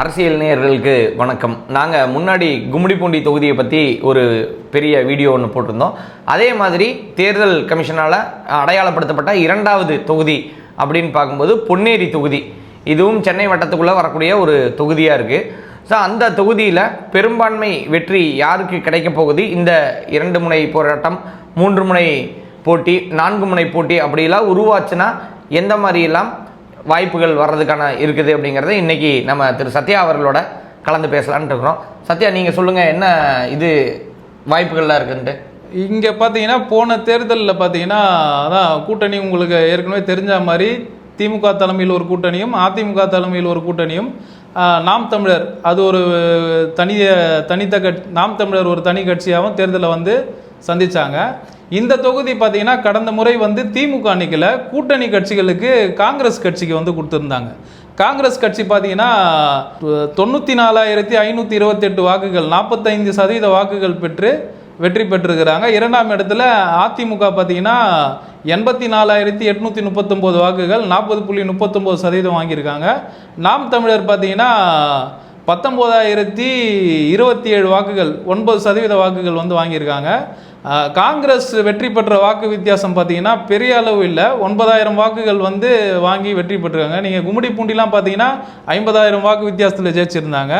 அரசியல் நேயர்களுக்கு வணக்கம். நாங்கள் முன்னாடி கும்மிடிப்பூண்டி தொகுதியை பற்றி ஒரு பெரிய வீடியோ ஒன்று போட்டிருந்தோம். அதே மாதிரி தேர்தல் கமிஷனால் அடையாளப்படுத்தப்பட்ட இரண்டாவது தொகுதி அப்படின்னு பார்க்கும்போது பொன்னேரி தொகுதி. இதுவும் சென்னை வட்டத்துக்குள்ளே வரக்கூடிய ஒரு தொகுதியாக இருக்குது ஸோ அந்த தொகுதியில் பெரும்பான்மை வெற்றி யாருக்கு கிடைக்க போகுது? இந்த இரண்டு முனை போராட்டம் மூன்று முனை போட்டி நான்கு முனை போட்டி அப்படிலாம் உருவாச்சுன்னா எந்த மாதிரியெல்லாம் வாய்ப்புகள் வர்றதுக்கான இருக்குது அப்படிங்கிறத இன்றைக்கி நம்ம திரு சத்யா அவர்களோட கலந்து பேசலான்ட்டு இருக்கிறோம். சத்யா நீங்கள் சொல்லுங்கள் என்ன இது வாய்ப்புகள்லாம் இருக்குன்ட்டு? இங்கே பார்த்தீங்கன்னா போன தேர்தலில் பார்த்தீங்கன்னா அதான் கூட்டணி உங்களுக்கு ஏற்கனவே தெரிஞ்ச மாதிரி திமுக தலைமையில் ஒரு கூட்டணியும் அதிமுக தலைமையில் ஒரு கூட்டணியும் நாம் தமிழர் அது ஒரு தனி தனித்த கட் நாம் தமிழர் ஒரு தனி கட்சியாகவும் தேர்தலில் வந்து சந்தித்தாங்க இந்த தொகுதி பார்த்தீங்கன்னா கடந்த முறை வந்து திமுக அன்னைக்கில் கூட்டணி கட்சிகளுக்கு காங்கிரஸ் கட்சிக்கு வந்து கொடுத்துருந்தாங்க. காங்கிரஸ் கட்சி பார்த்தீங்கன்னா தொண்ணூற்றி நாலாயிரத்தி ஐநூற்றி இருபத்தெட்டு வாக்குகள் நாற்பத்தைந்து சதவீத வாக்குகள் பெற்று வெற்றி பெற்றிருக்கிறாங்க. இரண்டாம் இடத்துல அதிமுக பார்த்தீங்கன்னா எண்பத்தி நாலாயிரத்தி எட்நூற்றி முப்பத்தொம்போது வாக்குகள் நாற்பது புள்ளி முப்பத்தொம்போது சதவீதம் வாங்கியிருக்காங்க. நாம் தமிழர் பார்த்தீங்கன்னா பத்தொம்போதாயிரத்தி இருபத்தி ஏழு வாக்குகள் ஒன்பது சதவீத வாக்குகள் வந்து வாங்கியிருக்காங்க. காங்கிரஸ் வெற்றி பெற்ற வாக்கு வித்தியாசம் பார்த்தீங்கன்னா பெரிய அளவு இல்லை. ஒன்பதாயிரம் வாக்குகள் வந்து வாங்கி வெற்றி பெற்றிருக்காங்க. நீங்கள் கும்மிடி பூண்டிலாம் பார்த்தீங்கன்னா ஐம்பதாயிரம் வாக்கு வித்தியாசத்தில் ஜெயிச்சிருந்தாங்க.